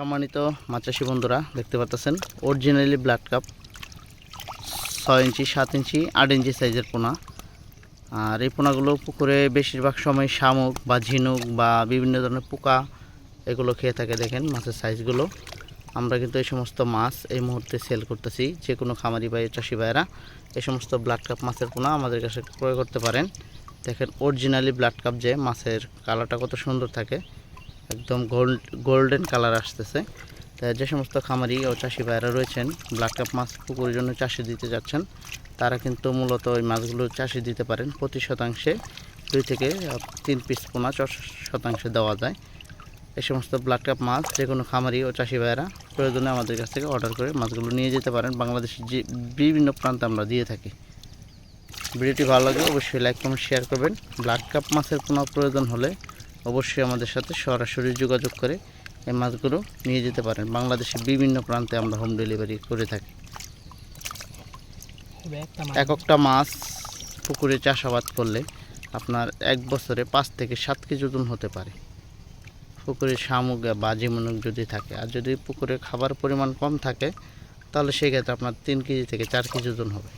সম্মানিত মাছাশি বন্ধুরা, দেখতে পাচ্ছেন অরিজিনালি ব্লাড কাপ ছয় ইঞ্চি, সাত ইঞ্চি, আট ইঞ্চি সাইজের পোনা। আর এই পোনাগুলো পুকুরে বেশিরভাগ সময় শামুক বা ঝিনুক বা বিভিন্ন ধরনের পোকা এগুলো খেয়ে থাকে, দেখেন মাছের সাইজগুলো। আমরা কিন্তু এই সমস্ত মাছ এই মুহূর্তে সেল করতেছি, যে কোনো খামারি বা চাষি ভাইয়েরা এই সমস্ত ব্লাড কাপ মাছের পোনা আমাদের কাছে ক্রয় করতে পারেন। দেখেন অরিজিনালি ব্লাড কাপ যে মাছের কালারটা কত সুন্দর থাকে। একদম গোল্ড গোল্ডেন কালার আসতেছে। যে সমস্ত খামারি ও চাষি ভাইরা রয়েছেন ব্ল্যাক কাপ মাছ পুকুরের জন্য চাষি দিতে যাচ্ছেন, তারা কিন্তু মূলত ওই মাছগুলো চাষি দিতে পারেন। প্রতি শতাংশে দুই থেকে তিন পিস পোনা চ শতাংশে দেওয়া যায়। এই সমস্ত ব্লাড কাপ মাছ যে কোনো খামারি ও চাষি ভাইরা প্রয়োজনে আমাদের কাছ থেকে অর্ডার করে মাছগুলো নিয়ে যেতে পারেন। বাংলাদেশের যে বিভিন্ন প্রান্তে আমরা দিয়ে থাকি। ভিডিওটি ভালো লাগে অবশ্যই লাইক কমেন্ট শেয়ার করবেন। ব্লাড কাপ মাছের কোনো প্রয়োজন হলে অবশ্যই আমাদের সাথে সরাসরি যোগাযোগ করে এই মাছগুলো নিয়ে যেতে পারেন। বাংলাদেশের বিভিন্ন প্রান্তে আমরা হোম ডেলিভারি করে থাকি। এক একটা মাছ পুকুরে চাষাবাদ করলে আপনার এক বছরে পাঁচ থেকে সাত কেজি ওজন হতে পারে। পুকুরে শামুক বা জিমুনুক যদি থাকে, আর যদি পুকুরে খাবার পরিমাণ কম থাকে, তাহলে সেক্ষেত্রে আপনার তিন কেজি থেকে চার কেজি ওজন হবে।